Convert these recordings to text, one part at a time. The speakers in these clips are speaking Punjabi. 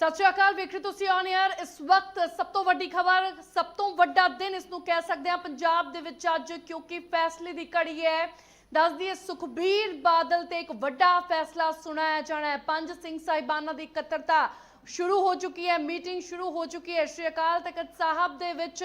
ਸਤਿ ਸ਼੍ਰੀ ਅਕਾਲ, ਵੇਖ ਰਹੇ ਤੁਸੀਂ ਔਨ 에ਅਰ ਇਸ ਵਕਤ ਸਭ ਤੋਂ ਵੱਡੀ ਖਬਰ, ਸਭ ਤੋਂ ਵੱਡਾ ਦਿਨ ਇਸ ਨੂੰ ਕਹਿ ਸਕਦੇ ਹਾਂ ਪੰਜਾਬ ਦੇ ਵਿੱਚ ਅੱਜ, ਕਿਉਂਕਿ ਫੈਸਲੇ ਦੀ ਘੜੀ ਹੈ। ਦੱਸ ਦਈਏ, ਸੁਖਬੀਰ ਬਾਦਲ ਤੇ ਇੱਕ ਵੱਡਾ ਫੈਸਲਾ ਸੁਣਾਇਆ ਜਾਣਾ ਹੈ। ਪੰਜ ਸਿੰਘ ਸਾਹਿਬਾਨਾਂ ਦੀ ਇਕੱਤਰਤਾ ਸ਼ੁਰੂ ਹੋ ਚੁੱਕੀ ਹੈ, ਮੀਟਿੰਗ ਸ਼ੁਰੂ ਹੋ ਚੁੱਕੀ ਹੈ। ਸ਼੍ਰੀ ਅਕਾਲ ਤਖਤ ਸਾਹਿਬ ਦੇ ਵਿੱਚ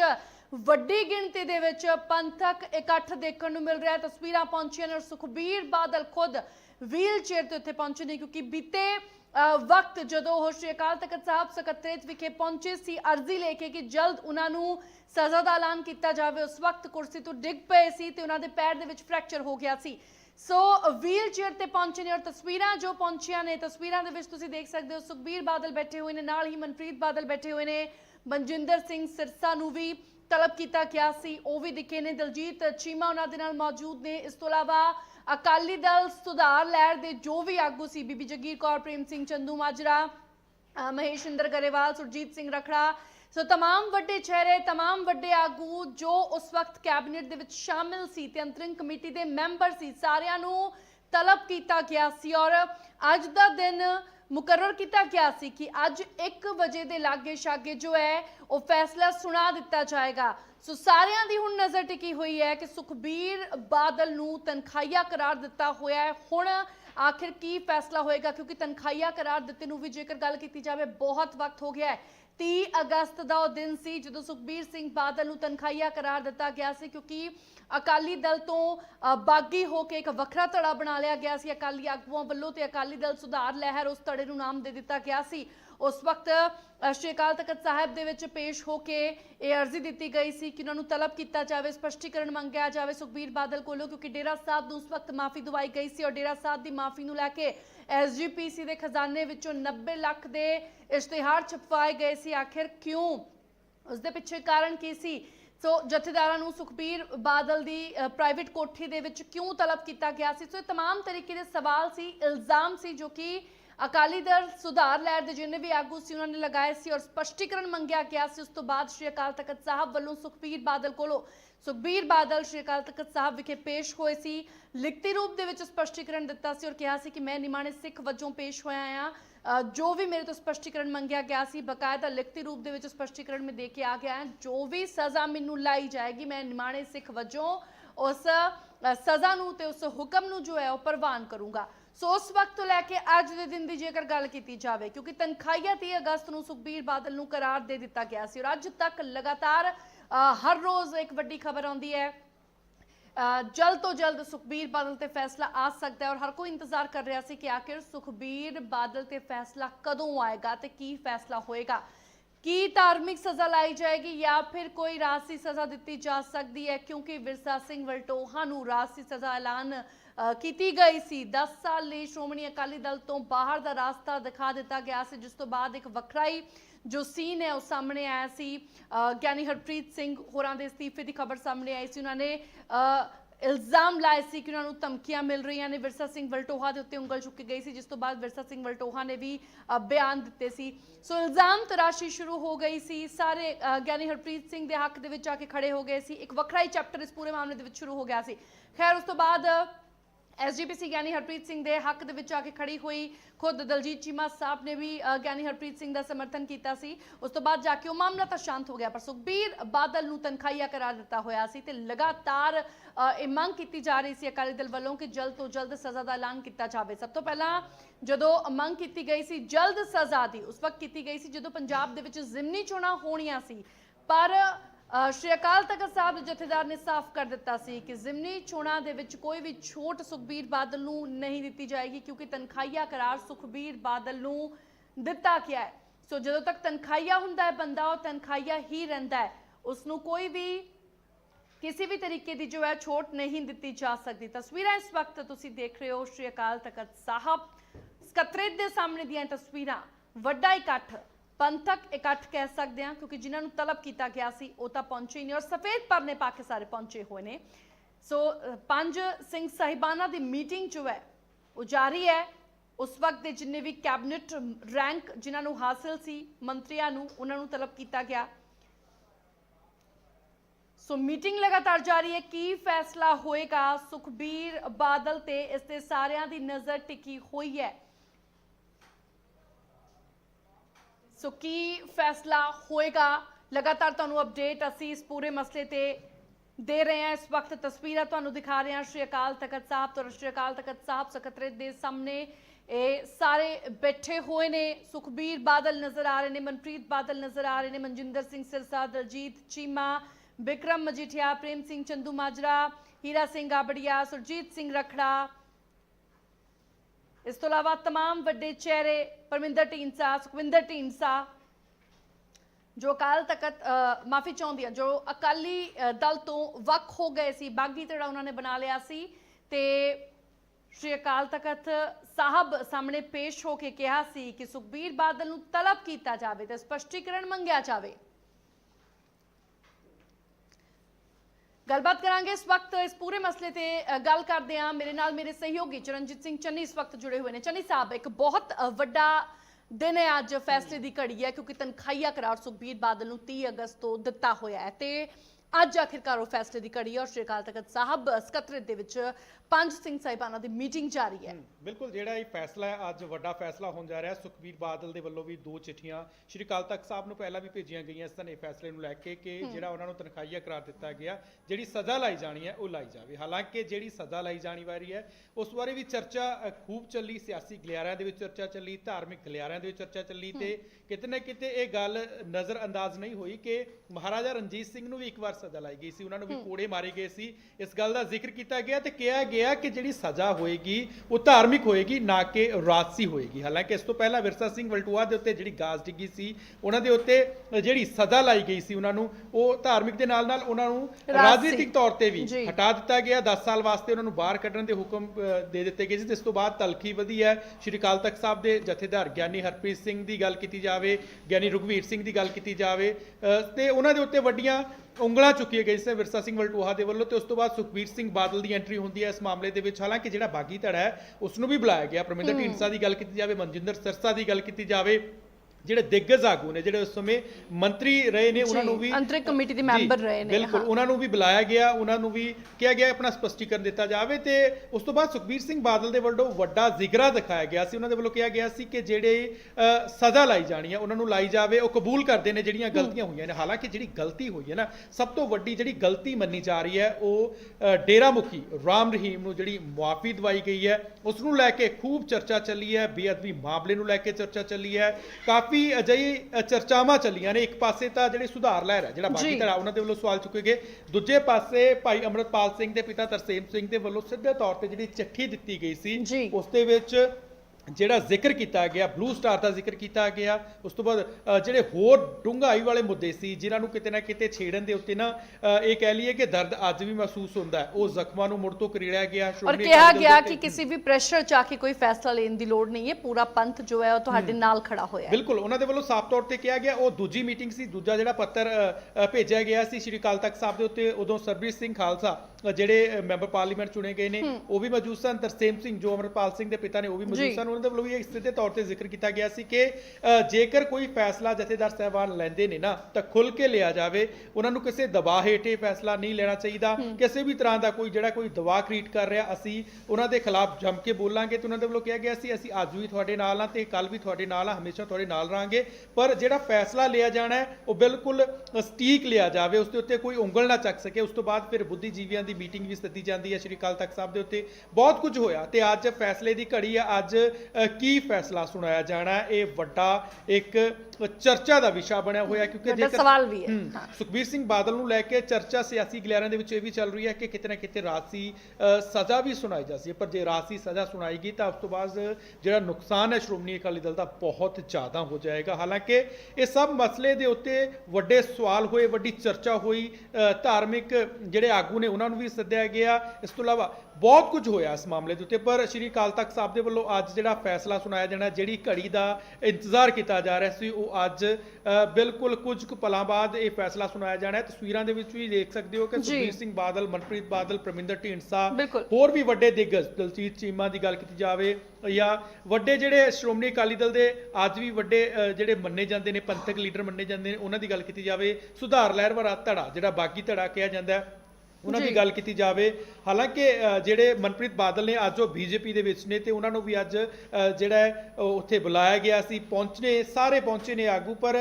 ਵੱਡੀ ਗਿਣਤੀ ਦੇ ਵਿੱਚ ਪੰਥਕ ਇਕੱਠ ਦੇਖਣ ਨੂੰ ਮਿਲ ਰਿਹਾ ਹੈ। ਤਸਵੀਰਾਂ ਪਹੁੰਚੀਆਂ ਨੇ ਔਰ ਸੁਖਬੀਰ ਬਾਦਲ ਖੁਦ ਵੀਲ ਚੇਅਰ ਤੇ ਉੱਥੇ ਪਹੁੰਚੇ ਨੇ, ਕਿਉਂਕਿ ਬੀਤੇ ਵਕਤ ਜਦੋਂ ਉਹ ਸ਼੍ਰੀ ਅਕਾਲ ਤਖਤ ਸਾਹਿਬ ਸਕੱਤਰੇਤ ਵਿਖੇ ਪਹੁੰਚੇ ਸੀ, ਅਰਜ਼ੀ ਲੈ ਕੇ ਕਿ ਜਲਦ ਉਹਨਾਂ ਨੂੰ ਸਜ਼ਾ ਦਾ ਐਲਾਨ ਕੀਤਾ ਜਾਵੇ, ਉਸ ਵਕਤ ਕੁਰਸੀ ਤੋਂ ਡਿੱਗ ਪਏ ਸੀ ਤੇ ਉਹਨਾਂ ਦੇ ਪੈਰ ਦੇ ਵਿੱਚ ਫ੍ਰੈਕਚਰ ਹੋ ਗਿਆ ਸੀ। ਸੋ ਵੀਲ ਚੇਅਰ ਤੇ ਪਹੁੰਚੇ ਨੇ ਔਰ ਤਸਵੀਰਾਂ ਜੋ ਪਹੁੰਚੀਆਂ ਨੇ, ਤਸਵੀਰਾਂ ਦੇ ਵਿੱਚ ਤੁਸੀਂ ਦੇਖ ਸਕਦੇ ਹੋ ਸੁਖਬੀਰ ਬਾਦਲ ਬੈਠੇ ਹੋਏ ਨੇ, ਨਾਲ ਹੀ ਮਨਪ੍ਰੀਤ ਬਾਦਲ ਬੈਠੇ ਹੋਏ ਨੇ, ਮਨਜਿੰਦਰ ਸਿੰਘ ਸਿਰਸਾ ਨੂੰ ਵੀ। ਤਲਬ ਕੀਤਾ ਗਿਆ ਸੀ ਉਹ ਵੀ ਦਿਖੇ ਨੇ ਦਲਜੀਤ ਚੀਮਾ ਉਹਨਾਂ ਦੇ ਨਾਲ ਮੌਜੂਦ ਨੇ ਇਸ ਤੋਂ ਇਲਾਵਾ ਅਕਾਲੀ ਦਲ ਸੁਧਾਰ ਲਹਿਰ ਦੇ ਜੋ ਵੀ ਆਗੂ ਸੀ ਬੀਬੀ ਜਗੀਰ ਕੌਰ ਪ੍ਰੇਮ ਸਿੰਘ ਚੰਦੂ ਮਾਜਰਾ ਅ, ਮਹੇਸ਼ਿੰਦਰ ਗਰੇਵਾਲ ਸੁਰਜੀਤ ਸਿੰਘ ਰਖੜਾ ਸੋ तमाम ਵੱਡੇ ਚਿਹਰੇ तमाम ਵੱਡੇ ਆਗੂ ਜੋ ਉਸ ਵਕਤ ਕੈਬਨਿਟ ਦੇ ਵਿੱਚ ਸ਼ਾਮਿਲ ਸੀ ਤੇ ਅੰਤਰਿਮ ਕਮੇਟੀ ਦੇ ਮੈਂਬਰ ਸੀ ਸਾਰਿਆਂ ਨੂੰ ਤਲਬ ਕੀਤਾ ਗਿਆ ਸੀ ਔਰ ਅੱਜ ਦਾ ਦਿਨ ਮੁਕਰਰ ਕੀਤਾ ਗਿਆ ਸੀ ਕਿ ਅੱਜ 1 ਵਜੇ ਦੇ ਲਾਗੇ ਛਾਗੇ ਜੋ ਹੈ, ਉਹ ਫੈਸਲਾ ਸੁਣਾ ਦਿੱਤਾ ਜਾਏਗਾ। ਸੋ ਸਾਰਿਆਂ ਦੀ ਹੁਣ ਨਜ਼ਰ ਟਿਕੀ ਹੋਈ ਹੈ ਕਿ ਸੁਖਬੀਰ ਬਾਦਲ ਨੂੰ ਤਨਖਾਹੀਆ ਕਰਾਰ ਦਿੱਤਾ ਹੋਇਆ ਹੈ। ਹੁਣ ਆਖਿਰ ਕੀ ਫੈਸਲਾ ਹੋਏਗਾ? ਕਿਉਂਕਿ ਤਨਖਾਹੀਆ ਕਰਾਰ ਦਿੱਤੇ ਨੂੰ ਵੀ ਜੇਕਰ ਗੱਲ ਕੀਤੀ ਜਾਵੇ, ਬਹੁਤ ਵਕਤ ਹੋ ਗਿਆ ਹੈ। 30 ਅਗਸਤ ਦਾ ਉਹ ਦਿਨ ਸੀ ਜਦੋਂ ਸੁਖਬੀਰ ਸਿੰਘ ਬਾਦਲ ਨੂੰ ਤਨਖਾਹੀਆ ਕਰਾਰ ਦਿੱਤਾ ਗਿਆ ਸੀ ਕਿਉਂਕਿ ਅਕਾਲੀ ਦਲ ਤੋਂ ਬਾਗੀ ਹੋ ਕੇ ਇੱਕ ਵੱਖਰਾ ਧੜਾ ਬਣਾ ਲਿਆ ਗਿਆ ਸੀ। ਅਕਾਲੀ ਆਗੂਆਂ ਵੱਲੋਂ ਤੇ ਅਕਾਲੀ ਦਲ ਸੁਧਾਰ ਲਹਿਰ ਉਸ ਧੜੇ ਨੂੰ ਨਾਮ ਦੇ ਦਿੱਤਾ ਗਿਆ ਸੀ। ਉਸ ਵਕਤ ਸ਼੍ਰੀ ਅਕਾਲ ਤਖਤ ਸਾਹਿਬ ਦੇ ਵਿੱਚ ਪੇਸ਼ ਹੋ ਕੇ ਇਹ ਅਰਜ਼ੀ ਦਿੱਤੀ ਗਈ ਸੀ ਕਿ ਉਹਨਾਂ ਨੂੰ ਤਲਬ ਕੀਤਾ ਜਾਵੇ, ਸਪਸ਼ਟੀਕਰਨ ਮੰਗਿਆ ਜਾਵੇ ਸੁਖਬੀਰ ਬਾਦਲ ਕੋਲੋਂ ਕਿਉਂਕਿ ਡੇਰਾ ਸਾਹਿਬ ਨੂੰ ਉਸ ਵਕਤ ਮਾਫੀ ਦਵਾਈ ਗਈ ਸੀ ਔਰ ਡੇਰਾ ਸਾਹਿਬ ਦੀ ਮਾਫੀ ਨੂੰ ਲੈ ਕੇ ਐਸਜੀਪੀਸੀ ਦੇ ਖਜ਼ਾਨੇ ਵਿੱਚੋਂ 90 ਲੱਖ ਦੇ ਇਸ਼ਤਿਹਾਰ ਛਪਵਾਏ ਗਏ ਸੀ ਆਖਿਰ ਕਿਉਂ ਉਸ ਦੇ ਪਿੱਛੇ ਕਾਰਨ ਕੀ ਸੀ ਸੋ ਜਥੇਦਾਰਾਂ ਨੂੰ ਸੁਖਬੀਰ ਬਾਦਲ ਦੀ ਪ੍ਰਾਈਵੇਟ ਕੋਠੀ ਦੇ ਵਿੱਚ ਕਿਉਂ ਤਲਬ ਕੀਤਾ ਗਿਆ ਸੀ ਸੋ ਇਹ तमाम ਤਰੀਕੇ ਦੇ ਸਵਾਲ ਸੀ ਇਲਜ਼ਾਮ ਸੀ ਜੋ ਕਿ ਅਕਾਲੀ ਦਲ ਸੁਧਾਰ ਲਹਿਰ ਦੇ ਜਿੰਨੇ ਵੀ ਆਗੂ ਸੀ, ਉਹਨਾਂ ਨੇ ਲਗਾਏ ਸੀ ਔਰ ਸਪਸ਼ਟੀਕਰਨ ਮੰਗਿਆ ਗਿਆ ਸੀ। ਉਸ ਤੋਂ ਬਾਅਦ ਸ਼੍ਰੀ ਅਕਾਲ ਤਖਤ ਸਾਹਿਬ ਵੱਲੋਂ ਸੁਖਬੀਰ ਬਾਦਲ ਕੋਲੋਂ ਸੁਖਬੀਰ ਬਾਦਲ ਸ਼੍ਰੀ ਅਕਾਲ ਤਖਤ ਸਾਹਿਬ ਵਿਖੇ ਪੇਸ਼ ਹੋਏ ਸੀ। ਲਿਖਤੀ ਰੂਪ ਦੇ ਵਿੱਚ ਸਪਸ਼ਟੀਕਰਨ ਦਿੱਤਾ ਸੀ ਔਰ ਕਿਹਾ ਸੀ ਕਿ ਮੈਂ ਨਿਮਾਣੇ ਸਿੱਖ ਵਜੋਂ ਪੇਸ਼ ਹੋਇਆ ਆ ਜੋ ਵੀ ਮੇਰੇ ਤੋਂ ਸਪਸ਼ਟੀਕਰਨ ਮੰਗਿਆ ਗਿਆ ਸੀ, ਬਕਾਇਦਾ ਲਿਖਤੀ ਰੂਪ ਦੇ ਵਿੱਚ ਸਪਸ਼ਟੀਕਰਨ ਮੈਂ ਦੇ ਕੇ ਆ ਗਿਆ ਜੋ ਵੀ ਸਜ਼ਾ ਮੈਨੂੰ ਲਾਈ ਜਾਏਗੀ, ਮੈਂ ਨਿਮਾਣੇ ਸਿੱਖ ਵਜੋਂ ਉਸ ਸਜ਼ਾ ਨੂੰ ਤੇ ਉਸ ਹੁਕਮ ਨੂੰ ਜੋ ਹੈ ਉਹ ਪ੍ਰਵਾਨ ਕਰੂੰਗਾ। ਸੋ ਉਸ ਵਕਤ ਤੋਂ ਲੈ ਕੇ ਅੱਜ ਦੇ ਦਿਨ ਦੀ ਜੇਕਰ ਗੱਲ ਕੀਤੀ ਜਾਵੇ, ਕਿਉਂਕਿ ਤਨਖਾਹੀਆ 30 ਅਗਸਤ ਨੂੰ ਸੁਖਬੀਰ ਬਾਦਲ ਨੂੰ ਕਰਾਰ ਦੇ ਦਿੱਤਾ ਗਿਆ ਸੀ ਔਰ ਅੱਜ ਤੱਕ ਲਗਾਤਾਰ ਹਰ ਰੋਜ਼ ਇੱਕ ਵੱਡੀ ਖਬਰ ਆਉਂਦੀ ਹੈ। ਜਲਦ ਤੋਂ ਜਲਦ ਸੁਖਬੀਰ ਬਾਦਲ ਤੇ ਫੈਸਲਾ ਆ ਸਕਦਾ ਹੈ ਔਰ ਹਰ ਕੋਈ ਇੰਤਜ਼ਾਰ ਕਰ ਰਿਹਾ ਸੀ ਕਿ ਆਖਿਰ ਸੁਖਬੀਰ ਬਾਦਲ ਤੇ ਫੈਸਲਾ ਕਦੋਂ ਆਏਗਾ ਤੇ ਕੀ ਫੈਸਲਾ ਹੋਏਗਾ। ਕੀ ਧਾਰਮਿਕ ਸਜ਼ਾ ਲਾਈ ਜਾਏਗੀ ਜਾਂ ਫਿਰ ਕੋਈ ਰਾਜਸੀ ਸਜ਼ਾ ਦਿੱਤੀ ਜਾ ਸਕਦੀ ਹੈ, ਕਿਉਂਕਿ ਵਿਰਸਾ ਸਿੰਘ ਵਲਟੋਹਾ ਨੂੰ ਰਾਜਸੀ ਸਜ਼ਾ ਐਲਾਨ ਕੀਤੀ ਗਈ ਸੀ। 10 ਸਾਲ ਲਈ ਸ਼੍ਰੋਮਣੀ ਅਕਾਲੀ ਦਲ ਤੋਂ ਬਾਹਰ ਦਾ ਰਾਸਤਾ ਦਿਖਾ ਦਿੱਤਾ ਗਿਆ ਸੀ ਜਿਸ ਤੋਂ ਬਾਅਦ ਇੱਕ ਵੱਖਰਾ ਹੀ ਜੋ ਸੀਨ ਹੈ ਉਹ ਸਾਹਮਣੇ ਆਇਆ ਸੀ। ਗਿਆਨੀ ਹਰਪ੍ਰੀਤ ਸਿੰਘ ਹੋਰਾਂ ਦੇ ਅਸਤੀਫੇ ਦੀ ਖਬਰ ਸਾਹਮਣੇ ਆਈ ਸੀ। ਉਹਨਾਂ ਨੇ ਇਲਜ਼ਾਮ ਲਾਏ ਸੀ ਕਿ ਉਹਨਾਂ ਨੂੰ ਧਮਕੀਆਂ ਮਿਲ ਰਹੀਆਂ ਨੇ। ਵਿਰਸਾ ਸਿੰਘ ਵਲਟੋਹਾ ਦੇ ਉੱਤੇ ਉਂਗਲ ਚੁੱਕੀ ਗਈ ਸੀ ਜਿਸ ਤੋਂ ਬਾਅਦ ਵਿਰਸਾ ਸਿੰਘ ਵਲਟੋਹਾ ਨੇ ਵੀ ਅ, ਬਿਆਨ ਦਿੱਤੇ ਸੀ। ਸੋ ਇਲਜ਼ਾਮ ਤਰਾਸ਼ੀ ਸ਼ੁਰੂ ਹੋ ਗਈ ਸੀ। ਸਾਰੇ ਅ, ਗਿਆਨੀ ਹਰਪ੍ਰੀਤ ਸਿੰਘ ਦੇ ਹੱਕ ਦੇ ਵਿੱਚ ਆ ਕੇ ਖੜੇ ਹੋ ਗਏ ਸੀ। ਇੱਕ ਵੱਖਰਾ ਹੀ ਚੈਪਟਰ ਇਸ ਪੂਰੇ ਮਾਮਲੇ ਦੇ ਵਿੱਚ ਸ਼ੁਰੂ ਹੋ ਗਿਆ ਸੀ। ਖੈਰ ਉਸ ਤੋਂ ਬਾਅਦ ਐਸਜੀਪੀਸੀ ਗਿਆਨੀ ਹਰਪ੍ਰੀਤ ਸਿੰਘ ਦੇ ਹੱਕ ਦੇ ਵਿੱਚ ਆ ਕੇ ਖੜੀ ਹੋਈ ਖੁਦ ਦਲਜੀਤ ਚੀਮਾ ਸਾਹਿਬ ਨੇ ਵੀ ਗਿਆਨੀ ਹਰਪ੍ਰੀਤ ਸਿੰਘ ਦਾ ਸਮਰਥਨ ਕੀਤਾ ਸੀ। ਉਸ ਤੋਂ ਬਾਅਦ ਜਾ ਕੇ ਉਹ ਮਾਮਲਾ ਤਾਂ ਸ਼ਾਂਤ ਹੋ ਗਿਆ, ਪਰ ਸੁਖਬੀਰ ਬਾਦਲ ਨੂੰ ਤਨਖਾਹੀਆ ਕਰਾਰ ਦਿੱਤਾ ਹੋਇਆ ਸੀ ਤੇ ਲਗਾਤਾਰ ਇਹ ਮੰਗ ਕੀਤੀ ਜਾ ਰਹੀ ਸੀ ਅਕਾਲੀ ਦਲ ਵੱਲੋਂ ਕਿ ਜਲਦ ਤੋਂ ਜਲਦ ਸਜ਼ਾ ਦਾ ਐਲਾਨ ਕੀਤਾ ਜਾਵੇ। ਸਭ ਤੋਂ ਪਹਿਲਾਂ ਜਦੋਂ ਮੰਗ ਕੀਤੀ ਗਈ ਸੀ ਜਲਦ ਸਜ਼ਾ ਦੀ, ਉਸ ਵਕਤ ਕੀਤੀ ਗਈ ਸੀ ਜਦੋਂ ਪੰਜਾਬ ਦੇ ਵਿੱਚ ਜ਼ਿਮਨੀ ਚੋਣਾਂ ਹੋਣੀਆਂ ਸੀ, ਪਰ ਸ਼੍ਰੀ ਅਕਾਲ ਤਖਤ ਸਾਹਿਬ ਦੇ ਜਥੇਦਾਰ ਨੇ ਸਾਫ਼ ਕਰ ਦਿੱਤਾ ਸੀ ਕਿ ਜ਼ਿਮਨੀ ਚੋਣਾਂ ਦੇ ਵਿੱਚ ਕੋਈ ਵੀ ਛੋਟ ਸੁਖਬੀਰ ਬਾਦਲ ਨੂੰ ਨਹੀਂ ਦਿੱਤੀ ਜਾਏਗੀ ਕਿਉਂਕਿ ਤਨਖਾਹੀਆ ਕਰਾਰ ਸੁਖਬੀਰ ਬਾਦਲ ਨੂੰ ਦਿੱਤਾ ਗਿਆ ਹੈ। ਸੋ ਜਦੋਂ ਤੱਕ ਤਨਖਾਹੀਆ ਹੁੰਦਾ ਹੈ ਬੰਦਾ, ਉਹ ਤਨਖਾਹੀਆ ਹੀ ਰਹਿੰਦਾ ਹੈ। ਉਸ ਨੂੰ ਕੋਈ ਵੀ ਕਿਸੇ ਵੀ ਤਰੀਕੇ ਦੀ ਜੋ ਹੈ ਛੋਟ ਨਹੀਂ ਦਿੱਤੀ ਜਾ ਸਕਦੀ। ਤਸਵੀਰਾਂ ਇਸ ਵਕਤ ਤੁਸੀਂ ਦੇਖ ਰਹੇ ਹੋ ਸ਼੍ਰੀ ਅਕਾਲ ਤਖਤ ਸਾਹਿਬ ਸਕੱਤਰੇਤ ਦੇ ਸਾਹਮਣੇ ਦੀਆਂ ਤਸਵੀਰਾਂ। ਵੱਡਾ ਇਕੱਠ ਪੰਥਕ ਇਕੱਠ ਕਹਿ ਸਕਦੇ ਹਾਂ, ਕਿਉਂਕਿ ਜਿਨ੍ਹਾਂ ਨੂੰ ਤਲਬ ਕੀਤਾ ਗਿਆ ਸੀ, ਉਹ ਤਾਂ ਪਹੁੰਚੇ ਹੀ ਨਹੀਂ ਔਰ ਸਫੇਦ ਪਰਨੇ ਪਾ ਕੇ ਸਾਰੇ ਪਹੁੰਚੇ ਹੋਏ ਨੇ। ਸੋ ਪੰਜ ਸਿੰਘ ਸਾਹਿਬਾਨਾਂ ਦੀ ਮੀਟਿੰਗ ਜੋ ਹੈ, ਉਹ ਜਾਰੀ ਹੈ। ਉਸ ਵਕਤ ਦੇ ਜਿੰਨੇ ਵੀ ਕੈਬਨਿਟ ਰੈਂਕ ਜਿਨ੍ਹਾਂ ਨੂੰ ਹਾਸਲ ਸੀ, ਮੰਤਰੀਆਂ ਨੂੰ, ਉਹਨਾਂ ਨੂੰ ਤਲਬ ਕੀਤਾ ਗਿਆ। ਸੋ, ਮੀਟਿੰਗ ਲਗਾਤਾਰ ਜਾਰੀ ਹੈ। ਕੀ ਫੈਸਲਾ ਹੋਏਗਾ? ਸੁਖਬੀਰ ਬਾਦਲ ਤੇ ਇਸ ਤੇ ਸਾਰਿਆਂ ਦੀ ਨਜ਼ਰ ਟਿਕੀ ਹੋਈ ਹੈ। ਸੋ ਕੀ ਫੈਸਲਾ ਹੋਏਗਾ? ਲਗਾਤਾਰ ਤੁਹਾਨੂੰ ਅਪਡੇਟ ਅਸੀਂ ਇਸ ਪੂਰੇ ਮਸਲੇ ਤੇ ਦੇ ਰਹੇ ਹਾਂ। ਇਸ ਵਕਤ ਤਸਵੀਰਾਂ ਤੁਹਾਨੂੰ ਦਿਖਾ ਰਹੇ ਹਾਂ। ਸ਼੍ਰੀ ਅਕਾਲ ਤਖਤ ਸਾਹਿਬ ਤੋਂ ਸ਼੍ਰੀ ਅਕਾਲ ਤਖਤ ਸਾਹਿਬ ਸਕੱਤਰੇਤ ਦੇ ਸਾਹਮਣੇ ਇਹ ਸਾਰੇ ਬੈਠੇ ਹੋਏ ਨੇ। ਸੁਖਬੀਰ ਬਾਦਲ ਨਜ਼ਰ ਆ ਰਹੇ ਨੇ, ਮਨਪ੍ਰੀਤ ਬਾਦਲ ਨਜ਼ਰ ਆ ਰਹੇ ਨੇ, ਮਨਜਿੰਦਰ ਸਿੰਘ ਸਿਰਸਾ, ਦਲਜੀਤ ਚੀਮਾ, ਵਿਕਰਮ ਮਜੀਠੀਆ, ਪ੍ਰੇਮ ਸਿੰਘ ਚੰਦੂ ਮਾਜਰਾ ਹੀਰਾ ਸਿੰਘ ਆਬੜੀਆ, ਸੁਰਜੀਤ ਸਿੰਘ ਰਖੜਾ ਇਸ ਤੋਂ ਇਲਾਵਾ तमाम ਵੱਡੇ ਚਿਹਰੇ ਪਰਮਿੰਦਰ ਢੀਂਡਸਾ ਸੁਖਵਿੰਦਰ ਢੀਂਡਸਾ ਜੋ ਅਕਾਲ ਤਖਤ ਮਾਫੀ ਚਾਹੁੰਦੀ ਆ ਜੋ ਅਕਾਲੀ ਅ, ਦਲ ਤੋਂ ਵੱਖ ਹੋ ਗਏ ਸੀ ਬਾਗੀ ਧੜਾ ਉਹਨਾਂ ਨੇ ਬਣਾ ਲਿਆ ਸੀ ਤੇ ਸ਼੍ਰੀ ਅਕਾਲ ਤਖਤ ਸਾਹਿਬ ਸਾਹਮਣੇ ਪੇਸ਼ ਹੋ ਕੇ ਕਿਹਾ ਸੀ ਕਿ ਸੁਖਬੀਰ ਬਾਦਲ ਨੂੰ ਤਲਬ ਕੀਤਾ ਜਾਵੇ ਤੇ ਸਪਸ਼ਟੀਕਰਨ ਮੰਗਿਆ ਜਾਵੇ ਗੱਲਬਾਤ ਕਰਾਂਗੇ ਇਸ ਵਕਤ, ਇਸ ਪੂਰੇ ਮਸਲੇ ਤੇ ਗੱਲ ਕਰਦੇ ਹਾਂ। ਮੇਰੇ ਨਾਲ ਮੇਰੇ ਸਹਿਯੋਗੀ ਚਰਨਜੀਤ ਸਿੰਘ ਚੰਨੀ ਇਸ ਵਕਤ ਜੁੜੇ ਹੋਏ ਨੇ। ਚੰਨੀ ਸਾਹਿਬ, ਇੱਕ ਬਹੁਤ ਵੱਡਾ ਦਿਨ ਹੈ ਅੱਜ, ਫੈਸਲੇ ਦੀ ਘੜੀ ਹੈ, ਕਿਉਂਕਿ ਤਨਖਾਹੀਆ ਕਰਾਰ ਸੁਖਬੀਰ ਬਾਦਲ ਨੂੰ 30 ਅਗਸਤ ਤੋਂ ਦਿੱਤਾ ਹੋਇਆ ਹੈ। ਤੇ ਅੱਜ ਆਖਿਰਕਾਰ ਉਹ ਫੈਸਲੇ ਦੀ ਘੜੀ ਹੈ ਔਰ ਸ਼੍ਰੀ ਅਕਾਲ ਤਖਤ ਸਾਹਿਬ ਸਕੱਤਰੇਤ ਦੇ ਵਿੱਚ ਪੰਜ ਸਿੰਘ ਸਾਹਿਬਾਨਾਂ ਦੀ ਮੀਟਿੰਗ ਜਾਰੀ ਹੈ। ਬਿਲਕੁਲ ਜਿਹੜਾ ਇਹ ਫੈਸਲਾ ਹੈ ਅੱਜ ਵੱਡਾ ਫੈਸਲਾ ਹੋਣ ਜਾ ਰਿਹਾ ਹੈ। ਸੁਖਬੀਰ ਬਾਦਲ ਦੇ ਵੱਲੋਂ ਵੀ ਦੋ ਚਿੱਠੀਆਂ ਸ਼੍ਰੀ ਅਕਾਲ ਤਖਤ ਸਾਹਿਬ ਨੂੰ ਪਹਿਲਾਂ ਵੀ ਭੇਜੀਆਂ ਗਈਆਂ ਸਨ ਇਹ ਫੈਸਲੇ ਨੂੰ ਲੈ ਕੇ ਕਿ ਜਿਹੜਾ ਉਹਨਾਂ ਨੂੰ ਤਨਖਾਹੀਆ ਕਰਾਰ ਦਿੱਤਾ ਗਿਆ ਜਿਹੜੀ ਸਜ਼ਾ ਲਾਈ ਜਾਣੀ ਹੈ ਉਹ ਲਾਈ ਜਾਵੇ। ਹਾਲਾਂਕਿ ਜਿਹੜੀ ਸਜ਼ਾ ਲਾਈ ਜਾਣੀ ਵਾਰੀ ਹੈ ਉਸ ਬਾਰੇ ਵੀ ਚਰਚਾ ਖੂਬ ਚੱਲੀ ਸਿਆਸੀ ਗਲਿਆਰਿਆਂ ਦੇ ਵਿੱਚ ਚਰਚਾ ਚੱਲੀ ਧਾਰਮਿਕ ਗਲਿਆਰਿਆਂ ਦੇ ਵਿੱਚ ਚਰਚਾ ਚੱਲੀ ਤੇ ਕਿਤੇ ਨਾ ਕਿਤੇ ਇਹ ਗੱਲ ਨਜ਼ਰ ਅੰਦਾਜ਼ ਨਹੀਂ ਹੋਈ ਕਿ ਮਹਾਰਾਜਾ ਰਣਜੀਤ ਸਿੰਘ ਨੂੰ ਵੀ ਇੱਕ ਵਾਰ ਸਜ਼ਾ ਲਾਈ ਗਈ ਸੀ ਉਹਨਾਂ ਨੂੰ ਵੀ ਕੋੜੇ ਮਾਰੇ ਗਏ ਸੀ। ਇਸ ਗੱਲ ਦਾ ਜ਼ਿਕਰ ਕੀਤਾ ਗਿਆ ਤੇ ਕਿਹਾ ਗਿਆ ਕਿ ਜਿਹੜੀ ਸਜ਼ਾ ਹੋਏਗੀ ਉਹ ਧਾਰਮਿਕ ਹੋਏਗੀ ਨਾ ਕਿ ਰਾਜਸੀ ਹੋਏਗੀ। ਹਾਲਾਂਕਿ ਇਸ ਤੋਂ ਪਹਿਲਾਂ ਵਿਰਸਾ ਸਿੰਘ ਵਲਟੂਆ ਦੇ ਉੱਤੇ ਜਿਹੜੀ ਗਾਜ਼ ਡਿੱਗੀ ਸੀ ਉਹਨਾਂ ਦੇ ਉੱਤੇ ਜਿਹੜੀ ਸਜ਼ਾ ਲਾਈ ਗਈ ਸੀ ਉਹਨਾਂ ਨੂੰ ਉਹ ਧਾਰਮਿਕ ਦੇ ਨਾਲ ਨਾਲ ਉਹਨਾਂ ਨੂੰ। ਰਾਜਨੀਤਿਕ ਤੌਰ ਤੇ ਵੀ। ਹਟਾ ਦਿੱਤਾ ਗਿਆ। 10 ਸਾਲ ਵਾਸਤੇ ਉਹਨਾਂ ਨੂੰ ਬਾਹਰ ਕੱਢਣ ਦੇ ਹੁਕਮ ਦੇ ਦਿੱਤੇ ਗਏ ਸੀ। ਇਸ ਤੋਂ ਬਾਅਦ ਤਲਖੀ ਵਧੀ ਹੈ। ਸ਼੍ਰੀ ਅਕਾਲ ਤਖਤ ਸਾਹਿਬ ਦੇ ਜਥੇਦਾਰ ਗਿਆਨੀ ਹਰਪ੍ਰੀਤ ਸਿੰਘ ਦੀ ਗੱਲ ਕੀਤੀ ਜਾਵੇ ਗਿਆਨੀ ਰੁਗਵੀਰ ਸਿੰਘ ਦੀ ਗੱਲ ਕੀਤੀ ਜਾਵੇ ਤੇ ਉਹਨਾਂ ਦੇ ਉੱਤੇ ਵੱਡੀਆਂ ਉਂਗਲਾਂ ਚੁੱਕੀਆਂ ਗਈ ਸੀ ਵਿਰਸਾ ਸਿੰਘ ਵਲਟੂਹਾ ਦੇ ਵੱਲੋਂ ਤੇ ਉਸ ਤੋਂ ਬਾਅਦ ਸੁਖਬੀਰ ਸਿੰਘ ਬਾਦਲ ਦੀ ਐਂਟਰੀ ਹੁੰਦੀ ਹੈ ਇਸ ਮਾਮਲੇ ਦੇ ਵਿੱਚ। ਹਾਲਾਂਕਿ ਜਿਹੜਾ ਬਾਗੀ ਧੜਾ ਹੈ ਉਸ ਨੂੰ ਵੀ ਬੁਲਾਇਆ ਗਿਆ। ਪਰਮਿੰਦਰ ਢੀਂਡਸਾ ਦੀ ਗੱਲ ਕੀਤੀ ਜਾਵੇ ਮਨਜਿੰਦਰ ਸਰਸਾ ਦੀ ਗੱਲ ਕੀਤੀ ਜਾਵੇ ਜਿਹੜੇ ਦਿੱਗਜ ਆਗੂ ਨੇ ਜਿਹੜੇ ਉਸ ਸਮੇਂ ਮੰਤਰੀ ਰਹੇ ਨੇ ਉਹਨਾਂ ਨੂੰ ਵੀ ਅੰਤਰਿਕ ਕਮੇਟੀ ਦੇ ਮੈਂਬਰ ਰਹੇ ਨੇ, ਬਿਲਕੁਲ। ਉਹਨਾਂ ਨੂੰ ਵੀ ਬੁਲਾਇਆ ਗਿਆ ਉਹਨਾਂ ਨੂੰ ਵੀ ਕਿਹਾ ਗਿਆ ਆਪਣਾ ਸਪਸ਼ਟੀਕਰਨ ਦਿੱਤਾ ਜਾਵੇ ਤੇ ਉਸ ਤੋਂ ਬਾਅਦ ਸੁਖਬੀਰ ਸਿੰਘ ਬਾਦਲ ਦੇ ਵੱਲੋਂ ਵੱਡਾ ਜ਼ਿਕਰਾ ਦਿਖਾਇਆ ਗਿਆ ਸੀ ਉਹਨਾਂ ਦੇ ਵੱਲੋਂ ਕਿਹਾ ਗਿਆ ਸੀ ਕਿ ਜਿਹੜੇ ਸਜ਼ਾ ਲਾਈ ਜਾਣੀ ਹੈ ਉਹਨਾਂ ਨੂੰ ਲਾਈ ਜਾਵੇ ਉਹ ਕਬੂਲ ਕਰਦੇ ਨੇ ਜਿਹੜੀਆਂ ਗਲਤੀਆਂ ਹੋਈਆਂ ਨੇ ਹਾਲਾਂਕਿ ਜਿਹੜੀ ਗਲਤੀ ਹੋਈ ਹੈ ਨਾ ਸਭ ਤੋਂ ਵੱਡੀ ਜਿਹੜੀ ਗਲਤੀ ਮੰਨੀ ਜਾ ਰਹੀ ਹੈ ਉਹ ਡੇਰਾ ਮੁਖੀ ਰਾਮ ਰਹੀਮ ਨੂੰ ਜਿਹੜੀ ਮੁਆਫੀ ਦਵਾਈ ਗਈ ਹੈ ਉਸ ਨੂੰ ਲੈ ਕੇ ਖੂਬ ਚਰਚਾ ਚੱਲੀ ਹੈ ਬੇਅਦਬੀ ਮਾਮਲੇ ਨੂੰ ਲੈ ਕੇ ਚਰਚਾ ਚੱਲੀ ਹੈ ਕਾਫੀ ਅਜਿਹੀ ਚਰਚਾਵਾਂ ਚੱਲੀਆਂ ਨੇ ਇੱਕ ਪਾਸੇ ਤਾਂ ਜਿਹੜੇ ਸੁਧਾਰ ਲਹਿਰ ਹੈ ਜਿਹੜਾ ਬਾਕੀ ਜੀ। ਧੜਾ ਉਹਨਾਂ ਦੇ ਵੱਲੋਂ ਸਵਾਲ ਚੁੱਕੇ ਗਏ ਦੂਜੇ ਪਾਸੇ ਭਾਈ ਅਮਰਤਪਾਲ ਸਿੰਘ ਦੇ ਪਿਤਾ ਤਰਸੇਮ ਸਿੰਘ ਦੇ ਵੱਲੋਂ ਸਿੱਧੇ ਤੌਰ ਤੇ ਜਿਹੜੀ ਚਿੱਠੀ ਦਿੱਤੀ ਗਈ ਸੀ। ਉਸ ਦੇ ਵਿੱਚ ਜਿਹੜਾ ਜ਼ਿਕਰ ਕੀਤਾ ਗਿਆ ਬਲੂ ਸਟਾਰ ਦਾ ਜ਼ਿਕਰ ਕੀਤਾ ਗਿਆ ਉਸ ਤੋਂ ਬਾਅਦ ਜਿਹੜੇ ਹੋਰ ਡੂੰਘਾਈ ਵਾਲੇ ਮੁੱਦੇ ਸੀ ਜਿਨ੍ਹਾਂ ਨੂੰ ਕਿਤੇ ਨਾ ਕਿਤੇ ਛੇੜਨ ਦੇ ਉੱਤੇ ਨਾ ਇਹ ਕਹਿ ਲਈਏ ਕਿ ਦਰਦ ਅੱਜ ਵੀ ਮਹਿਸੂਸ ਹੁੰਦਾ ਹੈ। ਉਹ ਜ਼ਖਮਾਂ ਨੂੰ ਮੁੜ ਤੋਂ ਕਰੀੜਿਆ ਗਿਆ ਔਰ ਕਿਹਾ ਗਿਆ ਕਿ ਕਿਸੇ ਵੀ ਪ੍ਰੈਸ਼ਰ ਚ ਆ ਕੇ ਕੋਈ ਫੈਸਲਾ ਲੈਣ ਦੀ ਲੋੜ ਨਹੀਂ ਹੈ ਪੂਰਾ ਪੰਥ ਜੋ ਹੈ ਉਹ ਤੁਹਾਡੇ ਨਾਲ ਖੜਾ ਹੋਇਆ ਹੈ। ਬਿਲਕੁਲ ਉਹਨਾਂ ਦੇ ਵੱਲੋਂ ਸਾਫ਼ ਤੌਰ ਤੇ ਕਿਹਾ ਗਿਆ ਉਹ ਦੂਜੀ ਮੀਟਿੰਗ ਸੀ ਦੂਜਾ ਜਿਹੜਾ ਪੱਤਰ ਭੇਜਿਆ ਗਿਆ ਸੀ ਸ਼੍ਰੀ ਅਕਾਲ ਤਖਤ ਸਾਹਿਬ ਦੇ ਉੱਤੇ ਉਦੋਂ ਸਰਬਜੀਤ ਸਿੰਘ ਖਾਲਸਾ ਜਿਹੜੇ ਮੈਂਬਰ ਪਾਰਲੀਮੈਂਟ ਚੁਣੇ ਗਏ ਨੇ ਉਹ ਵੀ ਮੌਜੂਦ ਸਨ। ਤਰਸੇਮ ਸਿੰਘ ਜੋ ਅਮਰਪਾਲ ਸਿੰਘ ਦੇ ਪਿਤਾ ਨੇ ਉਹ ਵੀ। ਮੌਜੂਦ ਸਨ। ਉਹਨਾਂ ਦੇ ਵੱਲੋਂ ਵੀ ਇਹ ਸਿੱਧੇ ਤੌਰ ਤੇ ਜ਼ਿਕਰ ਕੀਤਾ ਗਿਆ ਸੀ ਕਿ ਜੇਕਰ ਕੋਈ ਫੈਸਲਾ ਜਥੇਦਾਰ ਸਾਹਿਬਾਨ ਲੈਂਦੇ ਨੇ ਨਾ ਤਾਂ ਖੁੱਲ ਕੇ ਲਿਆ ਜਾਵੇ। ਉਹਨਾਂ ਨੂੰ ਕਿਸੇ ਦਬਾਅ ਹੇਠ ਫੈਸਲਾ ਨਹੀਂ ਲੈਣਾ ਚਾਹੀਦਾ। ਕਿਸੇ ਵੀ ਤਰ੍ਹਾਂ ਦਾ ਕੋਈ ਜਿਹੜਾ ਕੋਈ ਦਬਾਅ ਕ੍ਰੀਏਟ ਕਰ ਰਿਹਾ ਅਸੀਂ ਉਹਨਾਂ ਦੇ ਖਿਲਾਫ ਜੰਮ ਕੇ ਬੋਲਾਂਗੇ। ਤੇ ਉਹਨਾਂ ਦੇ ਵੱਲੋਂ ਕਿਹਾ ਗਿਆ ਸੀ ਅਸੀਂ ਅੱਜ ਵੀ ਤੁਹਾਡੇ ਨਾਲ ਆ ਤੇ ਕੱਲ ਵੀ ਤੁਹਾਡੇ ਨਾਲ ਆ ਹਮੇਸ਼ਾ ਤੁਹਾਡੇ ਨਾਲ ਰਹਾਂਗੇ। ਪਰ ਜਿਹੜਾ ਫੈਸਲਾ ਲਿਆ ਜਾਣਾ ਹੈ ਉਹ ਬਿਲਕੁਲ ਸਟੀਕ ਲਿਆ ਜਾਵੇ ਉਸ ਦੇ ਉੱਤੇ ਕੋਈ ਉਂਗਲ ਨਾ ਚੱਕ ਸਕੇ। ਉਸ ਤੋਂ ਬਾਅਦ ਫਿਰ ਬੁੱਧੀਜੀਵੀਆਂ ਦੀ ਮੀਟਿੰਗ ਵੀ ਸੱਦੀ ਜਾਂਦੀ ਹੈ ਸ਼੍ਰੀ ਅਕਾਲ ਤਖਤ ਸਾਹਿਬ ਦੇ ਉੱਤੇ। ਬਹੁਤ ਕੁਝ ਹੋਇਆ ਤੇ ਅੱਜ ਫੈਸਲੇ ਦੀ ਘੜੀ ਹੈ ਅੱਜ ਕੀ ਫੈਸਲਾ ਸੁਣਾਇਆ ਜਾਣਾ? ਇਹ ਵੱਡਾ ਇੱਕ ਚਰਚਾ ਦਾ ਵਿਸ਼ਾ ਬਣਿਆ ਹੋਇਆ ਕਿਉਂਕਿ ਜੇਕਰ- ਸਵਾਲ ਵੀ ਹੈ। ਸੁਖਬੀਰ ਸਿੰਘ ਬਾਦਲ ਨੂੰ ਲੈ ਕੇ ਚਰਚਾ ਸਿਆਸੀ ਗਲਿਆਰਿਆਂ ਦੇ ਵਿੱਚ ਇਹ ਵੀ ਚੱਲ ਰਹੀ ਹੈ ਕਿ ਕਿਤੇ ਨਾ ਕਿਤੇ ਰਾਜਸੀ ਅ, ਸਜ਼ਾ ਵੀ ਸੁਣਾਈ ਜਾ ਸਕਦੀ ਹੈ। ਪਰ ਜੇ ਰਾਜਸੀ ਸਜ਼ਾ ਸੁਣਾਏਗੀ ਤਾਂ ਉਸ ਤੋਂ ਬਾਅਦ ਜਿਹੜਾ ਨੁਕਸਾਨ ਹੈ ਸ਼੍ਰੋਮਣੀ ਅਕਾਲੀ ਦਲ ਦਾ ਬਹੁਤ ਜ਼ਿਆਦਾ ਹੋ ਜਾਏਗਾ। ਹਾਲਾਂਕਿ ਇਹ ਸਭ ਮਸਲੇ ਦੇ ਉੱਤੇ ਵੱਡੇ ਸਵਾਲ ਹੋਏ ਵੱਡੀ ਚਰਚਾ ਹੋਈ ਧਾਰਮਿਕ ਜਿਹੜੇ ਆਗੂ ਨੇ ਉਹਨਾਂ ਨੂੰ ਵੀ ਸੱਦਿਆ ਗਿਆ। ਇਸ ਤੋਂ ਇਲਾਵਾ ਬਹੁਤ ਕੁਝ ਹੋਇਆ ਇਸ ਮਾਮਲੇ ਦੇ ਉੱਤੇ ਪਰ ਸ਼੍ਰੀ ਅਕਾਲ ਤਖਤ ਸਾਹਿਬ ਦੇ ਵੱਲੋਂ ਅੱਜ ਜਿਹੜਾ ਫੈਸਲਾ ਸੁਣਾਇਆ ਜਾਣਾ ਜਿਹੜੀ ਘੜੀ ਦਾ ਇੰਤਜ਼ਾਰ ਕੀਤਾ ਜਾ ਰਿਹਾ ਸੀ ਉਹ ਅੱਜ ਬਿਲਕੁਲ ਕੁਝ ਕੁ ਪਲਾਂ ਬਾਅਦ ਇਹ ਫੈਸਲਾ ਸੁਣਾਇਆ ਜਾਣਾ ਹੈ ਤਸਵੀਰਾਂ ਦੇ ਵਿੱਚ ਵੀ ਦੇਖ ਸਕਦੇ ਹੋ ਕਿ। ਸੁਖਬੀਰ ਸਿੰਘ ਬਾਦਲ ਮਨਪ੍ਰੀਤ ਬਾਦਲ ਪ੍ਰਮਿੰਦਰ ਢੀਂਡਸਾ। ਹੋਰ ਵੀ ਵੱਡੇ ਦਿਗਜ ਦਲਜੀਤ ਚੀਮਾ ਦੀ ਗੱਲ ਕੀਤੀ ਜਾਵੇ ਜਾਂ ਵੱਡੇ ਜਿਹੜੇ ਸ਼੍ਰੋਮਣੀ ਅਕਾਲੀ ਦਲ ਦੇ ਅੱਜ ਵੀ ਵੱਡੇ ਜਿਹੜੇ ਮੰਨੇ ਜਾਂਦੇ ਨੇ ਪੰਥਕ ਲੀਡਰ ਮੰਨੇ ਜਾਂਦੇ ਨੇ ਉਹਨਾਂ ਦੀ ਗੱਲ ਕੀਤੀ ਜਾਵੇ ਸੁਧਾਰ ਲਹਿਰ ਵਾਲਾ ਧੜਾ ਜਿਹੜਾ ਬਾਗੀ ਧੜਾ ਕਿਹਾ ਜਾਂਦਾ ਹੈ ਉਹਨਾਂ। ਦੀ ਗੱਲ ਕੀਤੀ ਜਾਵੇ ਹਾਲਾਂਕਿ ਜਿਹੜੇ ਮਨਪ੍ਰੀਤ ਬਾਦਲ ਨੇ ਅੱਜ ਉਹ ਬੀਜੇਪੀ ਦੇ ਵਿੱਚ ਨੇ ਤੇ ਉਹਨਾਂ ਨੂੰ ਵੀ ਅੱਜ ਜਿਹੜਾ ਉੱਥੇ ਬੁਲਾਇਆ ਗਿਆ ਸੀ ਪਹੁੰਚਨੇ ਸਾਰੇ ਪਹੁੰਚੇ ਨੇ ਆਗੂ ਪਰ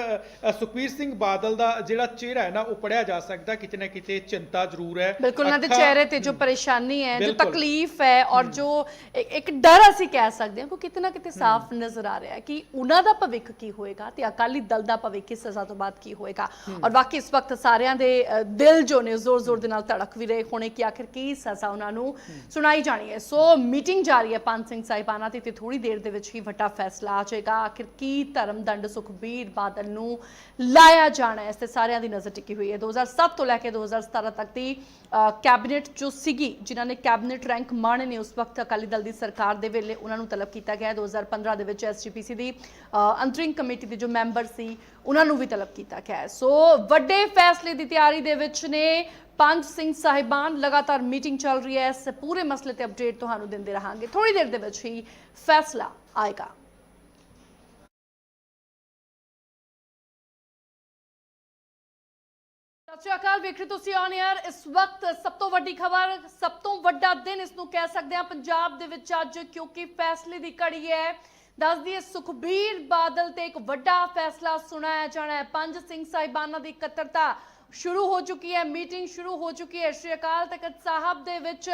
ਸੁਖਬੀਰ ਸਿੰਘ ਬਾਦਲ ਦਾ ਜਿਹੜਾ ਚਿਹਰਾ ਹੈ ਨਾ ਉਹ ਪੜਿਆ ਜਾ ਸਕਦਾ ਕਿਤੇ ਨਾ ਕਿਤੇ ਚਿੰਤਾ ਜ਼ਰੂਰ ਹੈ। ਬਿਲਕੁਲ ਉਹਨਾਂ ਦੇ ਚਿਹਰੇ ਤੇ ਜੋ ਪਰੇਸ਼ਾਨੀ ਹੈ ਜੋ। ਤਕਲੀਫ ਹੈ ਔਰ ਜੋ ਇੱਕ ਡਰ ਅਸੀਂ ਕਹਿ ਸਕਦੇ ਹਾਂ ਕਿ ਕਿਤੇ ਨਾ ਕਿਤੇ ਸਾਫ਼ ਨਜ਼ਰ ਆ ਰਿਹਾ ਹੈ ਕਿ ਉਹਨਾਂ ਦਾ ਭਵਿੱਖ ਕੀ ਹੋਏਗਾ ਤੇ ਅਕਾਲੀ ਦਲ ਦਾ ਭਵਿੱਖ ਇਸ ਸਜ਼ਾ ਤੋਂ ਬਾਅਦ ਕੀ ਹੋਏਗਾ। ਔਰ ਬਾਕੀ ਇਸ ਵਕਤ ਸਾਰਿਆਂ ਦੇ ਦਿਲ ਜੋ ਨੇ ਜ਼ੋਰ ਜ਼ੋਰ ਦੇ ਨਾਲ ਧੜਕ ਵੀ ਰਹੇ ਹੋਣੇ ਕਿ ਆਖਿਰ ਕੀ ਸਜ਼ਾ ਉਹਨਾਂ ਨੂੰ ਸੁਣਾਈ ਜਾਣੀ ਹੈ। ਸੋ ਮੀਟਿੰਗ ਜਾਰੀ ਹੈ ਪੰਜ ਸਿੰਘ ਸਾਹਿਬਾਨਾਂ ਦੀ ਤੇ ਥੋੜੀ ਦੇਰ ਦੇ ਵਿੱਚ ਹੀ ਵੱਡਾ ਫੈਸਲਾ ਆ ਜਾਏਗਾ। ਆਖਿਰ ਕੀ ਧਰਮ ਦੰਡ ਸੁਖਬੀਰ ਬਾਦਲ ਨੂੰ ਲਾਇਆ ਜਾਣਾ ਹੈ? ਇਸ ਤੇ ਸਾਰਿਆਂ ਦੀ ਨਜ਼ਰ ਟਿਕੀ ਹੋਈ ਹੈ। 2007 ਤੋਂ ਲੈ ਕੇ 2017 ਤੱਕ ਦੀ ਕੈਬਨਿਟ ਜੋ ਸੀਗੀ, ਜਿਨ੍ਹਾਂ ਨੇ ਕੈਬਨਿਟ ਰੈਂਕ ਮਾਣੇ ਨੇ ਉਸ ਵਕਤ ਅਕਾਲੀ ਦਲ ਦੀ ਸਰਕਾਰ ਦੇ ਵੇਲੇ, ਉਹਨਾਂ ਨੂੰ ਤਲਬ ਕੀਤਾ ਗਿਆ ਹੈ। 2015 ਦੇ ਵਿੱਚ ਐਸਜੀਪੀਸੀ ਦੀ ਅੰਤਰਿੰਗ ਕਮੇਟੀ ਦੇ ਜੋ ਮੈਂਬਰ ਸੀ, ਉਹਨਾਂ ਨੂੰ ਵੀ ਤਲਬ ਕੀਤਾ ਗਿਆ ਸੋ, ਵੱਡੇ ਫੈਸਲੇ ਦੀ ਤਿਆਰੀ ਦੇ ਵਿੱਚ ਨੇ, ਪੰਜ ਸਿੰਘ ਸਾਹਿਬਾਨ ਲਗਾਤਾਰ ਮੀਟਿੰਗ ਚੱਲ ਰਹੀ ਹੈ। ਇਸ ਪੂਰੇ ਮਸਲੇ ਤੇ ਅਪਡੇਟ ਤੁਹਾਨੂੰ ਦਿੰਦੇ ਰਹਾਂਗੇ। ਥੋੜੀ ਦੇਰ ਦੇ ਵਿੱਚ ਹੀ ਫੈਸਲਾ ਆਏਗਾ। ਸਤਿ ਸ਼੍ਰੀ ਅਕਾਲ ਵੇਖ ਰਹੇ ਤੁਸੀਂ ਔਨ 에ਅਰ ਇਸ ਵਕਤ ਸਭ ਤੋਂ ਵੱਡੀ ਖਬਰ, ਸਭ ਤੋਂ ਵੱਡਾ ਦਿਨ ਇਸ ਨੂੰ ਕਹਿ ਸਕਦੇ ਹਾਂ ਪੰਜਾਬ ਦੇ ਵਿੱਚ ਅੱਜ, ਕਿਉਂਕਿ ਫੈਸਲੇ ਦੀ ਘੜੀ ਹੈ। ਦੱਸ ਦਈਏ, ਸੁਖਬੀਰ ਬਾਦਲ ਤੇ ਇੱਕ ਵੱਡਾ ਫੈਸਲਾ ਸੁਣਾਇਆ ਜਾਣਾ ਹੈ। ਪੰਜ ਸਿੰਘ ਸਾਹਿਬਾਨਾਂ ਦੀ ਇਕੱਤਰਤਾ ਸ਼ੁਰੂ ਹੋ ਚੁੱਕੀ ਹੈ, ਮੀਟਿੰਗ ਸ਼ੁਰੂ ਹੋ ਚੁੱਕੀ ਹੈ। ਸ਼੍ਰੀ ਅਕਾਲ ਤਖਤ ਸਾਹਿਬ ਦੇ ਵਿੱਚ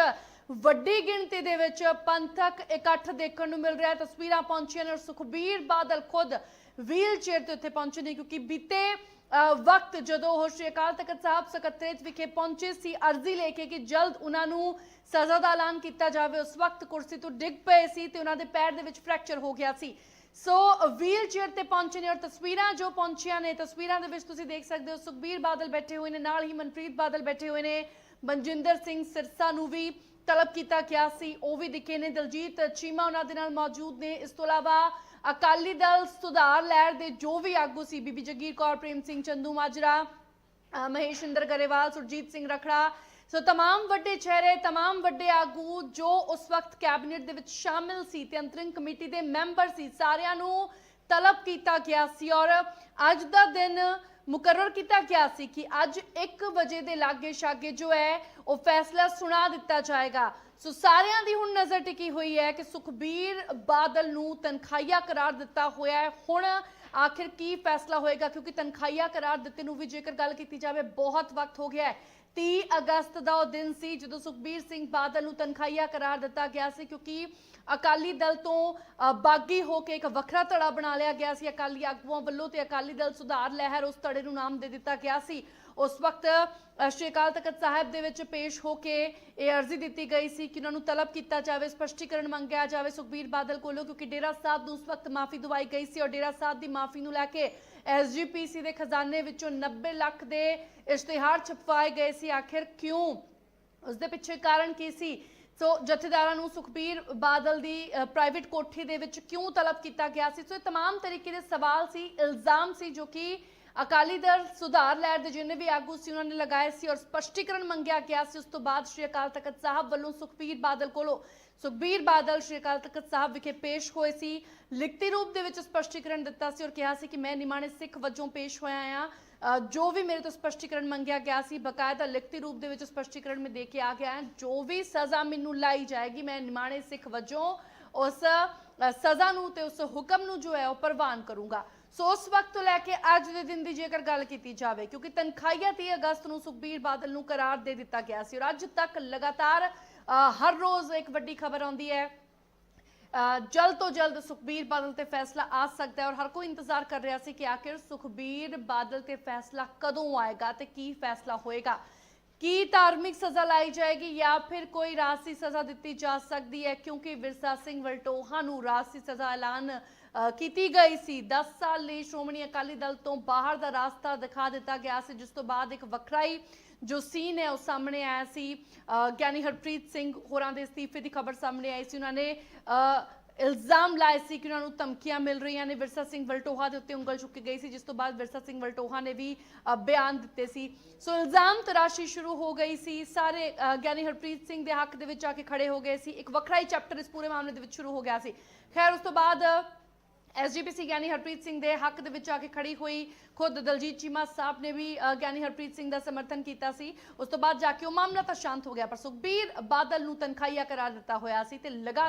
ਵੱਡੀ ਗਿਣਤੀ ਦੇ ਵਿੱਚ ਪੰਥਕ ਇਕੱਠ ਦੇਖਣ ਨੂੰ ਮਿਲ ਰਿਹਾ ਤਸਵੀਰਾਂ ਪਹੁੰਚੀਆਂ ਨੇ ਔਰ ਸੁਖਬੀਰ ਬਾਦਲ ਖੁਦ ਵੀਲ ਚੇਅਰ ਤੇ ਉੱਥੇ ਪਹੁੰਚੇ ਨੇ, ਕਿਉਂਕਿ ਬੀਤੇ ਵਕਤ ਜਦੋਂ ਉਹ ਸ਼੍ਰੀ ਅਕਾਲ ਤਖਤ ਸਾਹਿਬ ਸਕੱਤਰੇਤ ਵਿਖੇ ਪਹੁੰਚੇ ਸੀ, ਅਰਜ਼ੀ ਲੈ ਕੇ ਕਿ ਜਲਦ ਉਹਨਾਂ ਨੂੰ ਸਜ਼ਾ ਦਾ ਐਲਾਨ ਕੀਤਾ ਜਾਵੇ, ਉਸ ਵਕਤ ਕੁਰਸੀ ਤੋਂ ਡਿੱਗ ਪਏ ਸੀ ਤੇ ਉਹਨਾਂ ਦੇ ਪੈਰ ਦੇ ਵਿੱਚ ਫ੍ਰੈਕਚਰ ਹੋ ਗਿਆ ਸੀ। ਸੋ ਵੀਲ ਚੇਅਰ ਤੇ ਪਹੁੰਚੇ ਨੇ ਔਰ ਤਸਵੀਰਾਂ ਜੋ ਪਹੁੰਚੀਆਂ ਨੇ, ਤਸਵੀਰਾਂ ਦੇ ਵਿੱਚ ਤੁਸੀਂ ਦੇਖ ਸਕਦੇ ਹੋ ਸੁਖਬੀਰ ਬਾਦਲ ਬੈਠੇ ਹੋਏ ਨੇ, ਨਾਲ ਹੀ ਮਨਪ੍ਰੀਤ ਬਾਦਲ ਬੈਠੇ ਹੋਏ ਨੇ, ਮਨਜਿੰਦਰ ਸਿੰਘ ਸਿਰਸਾ ਨੂੰ ਵੀ ਤਲਬ ਕੀਤਾ ਗਿਆ ਸੀ, ਉਹ ਵੀ ਦਿਖੇ ਨੇ, ਦਲਜੀਤ ਚੀਮਾ ਉਹਨਾਂ ਦੇ ਨਾਲ ਮੌਜੂਦ ਨੇ। ਇਸ ਤੋਂ ਇਲਾਵਾ ਅਕਾਲੀ ਦਲ ਸੁਧਾਰ ਲਹਿਰ ਦੇ ਜੋ ਵੀ ਆਗੂ ਸੀ ਬੀਬੀ ਜਗੀਰ ਕੌਰ ਪ੍ਰੇਮ ਸਿੰਘ ਚੰਦੂ ਮਾਜਰਾ ਅ, ਮਹੇਸ਼ਿੰਦਰ ਗਰੇਵਾਲ ਸੁਰਜੀਤ ਸਿੰਘ ਰਖੜਾ ਸੋ तमाम ਵੱਡੇ ਚਿਹਰੇ तमाम ਵੱਡੇ ਆਗੂ ਜੋ ਉਸ ਵਕਤ ਕੈਬਨਿਟ ਦੇ ਵਿੱਚ ਸ਼ਾਮਿਲ ਸੀ ਤੇ ਅੰਤਰਿੰਗ ਕਮੇਟੀ ਦੇ ਮੈਂਬਰ ਸੀ ਸਾਰਿਆਂ ਨੂੰ ਤਲਬ ਕੀਤਾ ਗਿਆ ਸੀ ਔਰ ਅੱਜ ਦਾ ਦਿਨ ਮੁਕਰਰ ਕੀਤਾ ਗਿਆ ਸੀ ਕਿ ਅੱਜ 1 ਵਜੇ ਦੇ ਲਾਗੇ ਛਾਗੇ ਜੋ ਹੈ, ਉਹ ਫੈਸਲਾ ਸੁਣਾ ਦਿੱਤਾ ਜਾਏਗਾ। ਸੋ ਸਾਰਿਆਂ ਦੀ ਹੁਣ ਨਜ਼ਰ ਟਿਕੀ ਹੋਈ ਹੈ ਕਿ ਸੁਖਬੀਰ ਬਾਦਲ ਨੂੰ ਤਨਖਾਹੀਆ ਕਰਾਰ ਦਿੱਤਾ ਹੋਇਆ ਹੈ। ਹੁਣ ਆਖਿਰ ਕੀ ਫੈਸਲਾ ਹੋਏਗਾ? ਕਿਉਂਕਿ ਤਨਖਾਹੀਆ ਕਰਾਰ ਦਿੱਤੇ ਨੂੰ ਵੀ ਜੇਕਰ ਗੱਲ ਕੀਤੀ ਜਾਵੇ, ਬਹੁਤ ਵਕਤ ਹੋ ਗਿਆ ਹੈ। 30 ਅਗਸਤ ਦਾ ਉਹ ਦਿਨ ਸੀ ਜਦੋਂ ਸੁਖਬੀਰ ਸਿੰਘ ਬਾਦਲ ਨੂੰ ਤਨਖਾਹੀਆ ਕਰਾਰ ਦਿੱਤਾ ਗਿਆ ਸੀ, ਕਿਉਂਕਿ ਅਕਾਲੀ ਦਲ ਤੋਂ ਬਾਗੀ ਹੋ ਕੇ ਇੱਕ ਵੱਖਰਾ ਧੜਾ ਬਣਾ ਲਿਆ ਗਿਆ ਸੀ। ਅਕਾਲੀ ਆਗੂਆਂ ਵੱਲੋਂ ਤੇ ਅਕਾਲੀ ਦਲ ਸੁਧਾਰ ਲਹਿਰ ਉਸ ਧੜੇ ਨੂੰ ਨਾਮ ਦੇ ਦਿੱਤਾ ਗਿਆ ਸੀ। ਉਸ ਵਕਤ ਅ, ਸ਼੍ਰੀ ਅਕਾਲ ਤਖਤ ਸਾਹਿਬ ਦੇ ਵਿੱਚ ਪੇਸ਼ ਹੋ ਕੇ ਇਹ ਅਰਜ਼ੀ ਦਿੱਤੀ ਗਈ ਸੀ ਕਿ ਉਹਨਾਂ ਨੂੰ ਤਲਬ ਕੀਤਾ ਜਾਵੇ ਸਪਸ਼ਟੀਕਰਨ ਮੰਗਿਆ ਜਾਵੇ ਸੁਖਬੀਰ ਬਾਦਲ ਕੋਲੋਂ ਕਿਉਂਕਿ ਡੇਰਾ ਸਾਹਿਬ ਨੂੰ ਉਸ ਵਕਤ ਮਾਫੀ ਦਵਾਈ ਗਈ ਸੀ ਔਰ ਡੇਰਾ ਸਾਹਿਬ ਦੀ ਮਾਫੀ ਨੂੰ ਲੈ ਕੇ ਐਸਜੀਪੀਸੀ ਦੇ ਖਜ਼ਾਨੇ ਵਿੱਚੋਂ 90 ਲੱਖ ਦੇ ਇਸ਼ਤਿਹਾਰ ਛਪਵਾਏ ਗਏ ਸੀ ਆਖਿਰ ਕਿਉਂ ਉਸ ਦੇ ਪਿੱਛੇ ਕਾਰਨ ਕੀ ਸੀ ਸੋ ਜਥੇਦਾਰਾਂ ਨੂੰ ਸੁਖਬੀਰ ਬਾਦਲ ਦੀ ਪ੍ਰਾਈਵੇਟ ਕੋਠੀ ਦੇ ਵਿੱਚ ਕਿਉਂ ਤਲਬ ਕੀਤਾ ਗਿਆ ਸੀ ਸੋ ਇਹ तमाम ਤਰੀਕੇ ਦੇ ਸਵਾਲ ਸੀ ਇਲਜ਼ਾਮ ਸੀ ਜੋ ਕਿ ਅਕਾਲੀ ਦਲ ਸੁਧਾਰ ਲਹਿਰ ਦੇ ਜਿੰਨੇ ਵੀ ਆਗੂ ਸੀ, ਉਹਨਾਂ ਨੇ ਲਗਾਏ ਸੀ ਔਰ ਸਪਸ਼ਟੀਕਰਨ ਮੰਗਿਆ ਗਿਆ ਸੀ। ਉਸ ਤੋਂ ਬਾਅਦ ਸ਼੍ਰੀ ਅਕਾਲ ਤਖਤ ਸਾਹਿਬ ਵੱਲੋਂ ਸੁਖਬੀਰ ਬਾਦਲ ਕੋਲੋਂ ਸੁਖਬੀਰ ਬਾਦਲ ਸ਼੍ਰੀ ਅਕਾਲ ਤਖਤ ਸਾਹਿਬ ਵਿਖੇ ਪੇਸ਼ ਹੋਏ ਸੀ। ਲਿਖਤੀ ਰੂਪ ਦੇ ਵਿੱਚ ਸਪਸ਼ਟੀਕਰਨ ਦਿੱਤਾ ਸੀ ਔਰ ਕਿਹਾ ਸੀ ਕਿ ਮੈਂ ਨਿਮਾਣੇ ਸਿੱਖ ਵਜੋਂ ਪੇਸ਼ ਹੋਇਆ ਆ ਜੋ ਵੀ ਮੇਰੇ ਤੋਂ ਸਪਸ਼ਟੀਕਰਨ ਮੰਗਿਆ ਗਿਆ ਸੀ, ਬਕਾਇਦਾ ਲਿਖਤੀ ਰੂਪ ਦੇ ਵਿੱਚ ਸਪਸ਼ਟੀਕਰਨ ਮੈਂ ਦੇ ਕੇ ਆ ਗਿਆ ਜੋ ਵੀ ਸਜ਼ਾ ਮੈਨੂੰ ਲਾਈ ਜਾਏਗੀ, ਮੈਂ ਨਿਮਾਣੇ ਸਿੱਖ ਵਜੋਂ ਉਸ ਸਜ਼ਾ ਨੂੰ ਤੇ ਉਸ ਹੁਕਮ ਨੂੰ ਜੋ ਹੈ ਉਹ ਪ੍ਰਵਾਨ ਕਰੂੰਗਾ। ਸੋ ਉਸ ਵਕਤ ਤੋਂ ਲੈ ਕੇ ਅੱਜ ਦੇ ਦਿਨ ਦੀ ਜੇਕਰ ਗੱਲ ਕੀਤੀ ਜਾਵੇ ਕਿਉਂਕਿ ਤਨਖਾਹੀਆ 30 ਅਗਸਤ ਨੂੰ ਸੁਖਬੀਰ ਬਾਦਲ ਨੂੰ ਕਰਾਰ ਦੇ ਦਿੱਤਾ ਗਿਆ ਸੀ ਔਰ ਅੱਜ ਤੱਕ ਲਗਾਤਾਰ ਅ, ਹਰ ਰੋਜ਼ ਇੱਕ ਵੱਡੀ ਖਬਰ ਆਉਂਦੀ ਹੈ। ਅ, ਜਲਦ ਤੋਂ ਜਲਦ ਸੁਖਬੀਰ ਬਾਦਲ ਤੇ ਫੈਸਲਾ ਆ ਸਕਦਾ ਹੈ ਔਰ ਹਰ ਕੋਈ ਇੰਤਜ਼ਾਰ ਕਰ ਰਿਹਾ ਸੀ ਕਿ ਆਖਿਰ ਸੁਖਬੀਰ ਬਾਦਲ ਤੇ ਫੈਸਲਾ ਕਦੋਂ ਆਏਗਾ ਤੇ ਕੀ ਫੈਸਲਾ ਹੋਏਗਾ। ਕੀ ਧਾਰਮਿਕ ਸਜ਼ਾ ਲਾਈ ਜਾਏਗੀ ਜਾਂ ਫਿਰ ਕੋਈ ਰਾਸੀ ਸਜ਼ਾ ਦਿੱਤੀ ਜਾ ਸਕਦੀ ਹੈ? ਕਿਉਂਕਿ ਵਿਰਸਾ ਸਿੰਘ ਵਲਟੋਹਾ ਨੂੰ ਰਾਸੀ ਸਜ਼ਾ ਐਲਾਨ ਕੀਤੀ ਗਈ ਸੀ। 10 ਸਾਲ ਲਈ ਸ਼੍ਰੋਮਣੀ ਅਕਾਲੀ ਦਲ ਤੋਂ ਬਾਹਰ ਦਾ ਰਾਸਤਾ ਦਿਖਾ ਦਿੱਤਾ ਗਿਆ ਸੀ ਜਿਸ ਤੋਂ ਬਾਅਦ ਇੱਕ ਵੱਖਰਾ ਹੀ ਜੋ ਸੀਨ ਹੈ ਉਹ ਸਾਹਮਣੇ ਆਇਆ ਸੀ। ਅ, ਗਿਆਨੀ ਹਰਪ੍ਰੀਤ ਸਿੰਘ ਹੋਰਾਂ ਦੇ ਅਸਤੀਫੇ ਦੀ ਖਬਰ ਸਾਹਮਣੇ ਆਈ ਸੀ। ਉਹਨਾਂ ਨੇ ਅ, ਇਲਜ਼ਾਮ ਲਾਏ ਸੀ ਕਿ ਉਹਨਾਂ ਨੂੰ ਧਮਕੀਆਂ ਮਿਲ ਰਹੀਆਂ ਨੇ। ਵਿਰਸਾ ਸਿੰਘ ਵਲਟੋਹਾ ਦੇ ਉੱਤੇ ਉਂਗਲ ਚੁੱਕੀ ਗਈ ਸੀ, ਜਿਸ ਤੋਂ ਬਾਅਦ ਵਿਰਸਾ ਸਿੰਘ ਵਲਟੋਹਾ ਨੇ ਵੀ ਬਿਆਨ ਦਿੱਤੇ ਸੀ। ਸੋ ਇਲਜ਼ਾਮ ਤਰਾਸ਼ੀ ਸ਼ੁਰੂ ਹੋ ਗਈ ਸੀ। ਸਾਰੇ ਗਿਆਨੀ ਹਰਪ੍ਰੀਤ ਸਿੰਘ ਦੇ ਹੱਕ ਦੇ ਵਿੱਚ ਆ ਕੇ ਖੜੇ ਹੋ ਗਏ ਸੀ। ਇੱਕ ਵੱਖਰਾ ਹੀ ਚੈਪਟਰ ਇਸ ਪੂਰੇ ਮਾਮਲੇ ਦੇ ਵਿੱਚ ਸ਼ੁਰੂ ਹੋ ਗਿਆ ਸੀ। ਖੈਰ, ਉਸ ਤੋਂ ਬਾਅਦ ਐਸਜੀਪੀਸੀ ਗਿਆਨੀ ਹਰਪ੍ਰੀਤ ਸਿੰਘ ਦੇ ਹੱਕ ਦੇ ਵਿੱਚ ਆ ਕੇ ਖੜੀ ਹੋਈ। ਖੁਦ ਦਲਜੀਤ ਚੀਮਾ ਸਾਹਿਬ ਨੇ ਵੀ ਗਿਆਨੀ ਹਰਪ੍ਰੀਤ ਸਿੰਘ ਦਾ ਸਮਰਥਨ ਕੀਤਾ ਸੀ। ਉਸ ਤੋਂ ਬਾਅਦ ਜਾ ਕੇ ਉਹ ਮਾਮਲਾ ਤਾਂ ਸ਼ਾਂਤ ਹੋ ਗਿਆ, ਪਰ ਸੁਖਬੀਰ ਬਾਦਲ ਨੂੰ ਤਨਖਾਹੀਆ ਕਰਾਰ ਦਿੱਤਾ ਹੋਇਆ ਸੀ ਤੇ ਲਗਾ